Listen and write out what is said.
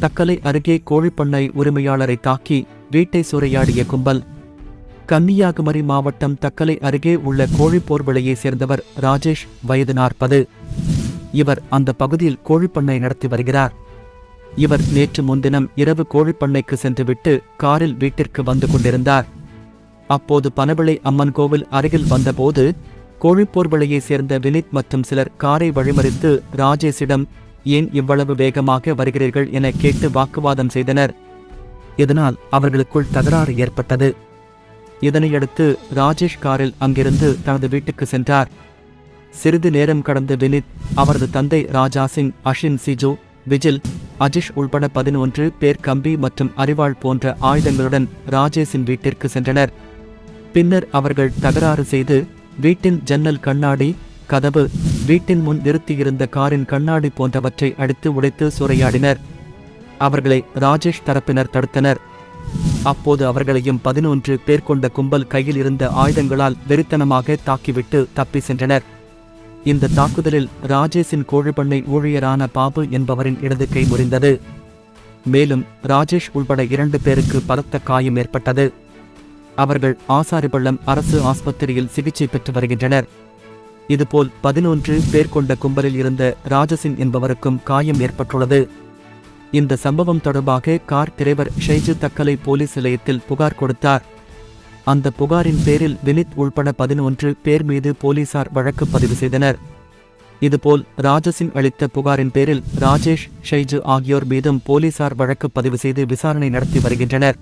தக்கலை அருகே கோழிப்பண்ணை உரிமையாளரை தாக்கி வீட்டை சூறையாடிய கும்பல். கன்னியாகுமரி மாவட்டம் தக்கலை அருகே உள்ள கோழிப்போர்விளையைச் சேர்ந்தவர் ராஜேஷ் வயது நாற்பது. இவர் அந்த பகுதியில் கோழிப்பண்ணை நடத்தி வருகிறார். இவர் நேற்று முன்தினம் இரவு கோழிப்பண்ணைக்கு சென்றுவிட்டு காரில் வீட்டிற்கு வந்து கொண்டிருந்தார். அப்போது பனவிளை அம்மன் கோவில் அருகில் வந்தபோது கோழிப்போர்விலையை சேர்ந்த வினித் மற்றும் சிலர் காரை வழிமறித்து ராஜேஷிடம் ஏன் இவ்வளவு வேகமாக வருகிறீர்கள் என கேட்டு வாக்குவாதம் செய்தனர். இதனால் அவர்களுக்குள் தகராறு ஏற்பட்டது. இதனையடுத்து ராஜேஷ் காரில் அங்கிருந்து தனது வீட்டுக்கு சென்றார். சிறிது நேரம் கடந்த வினித் அவரது தந்தை ராஜா சிங் அஷின் சிஜோ விஜில் அஜிஷ் உள்பட பதினொன்று பேர் கம்பி மற்றும் அரிவாள் போன்ற ஆயுதங்களுடன் ராஜேஷின் வீட்டிற்கு சென்றனர். பின்னர் அவர்கள் தகராறு செய்து வீட்டின் ஜன்னல் கண்ணாடி கதவு வீட்டின் முன் நிறுத்தியிருந்த காரின் கண்ணாடி போன்றவற்றை அடித்து உடைத்து சூறையாடினர். அவர்களை ராஜேஷ் தரப்பினர் தடுத்தனர். அப்போது அவர்களையும் பதினொன்று பேர் கொண்ட கும்பல் கையில் இருந்த ஆயுதங்களால் வெறித்தனமாக தாக்கிவிட்டு தப்பி சென்றனர். இந்த தாக்குதலில் ராஜேஷின் கோழிப்பண்ணை ஊழியரான பாபு என்பவரின் இடது கை முறிந்தது. மேலும் ராஜேஷ் உள்பட இரண்டு பேருக்கு பலத்த காயம் ஏற்பட்டது. அவர்கள் ஆசாரிபள்ளம் அரசு ஆஸ்பத்திரியில் சிகிச்சை பெற்று வருகின்றனர். இதுபோல் பதினொன்று பேர் கொண்ட கும்பலில் இருந்த ராஜசின் என்பவருக்கும் காயம் ஏற்பட்டுள்ளது. இந்த சம்பவம் தொடர்பாக car driver Shaiju Thuckalay police நிலையத்தில் புகார் கொடுத்தார். அந்த புகாரின் பேரில் வினித் உள்பட பதினொன்று பேர் மீது போலீசார் வழக்கு பதிவு செய்தனர். இதுபோல் ராஜசிங் அளித்த புகாரின் பேரில் ராஜேஷ் ஷைஜு ஆகியோர் மீதும் போலீசார் வழக்கு பதிவு செய்து விசாரணை நடத்தி வருகின்றனர்.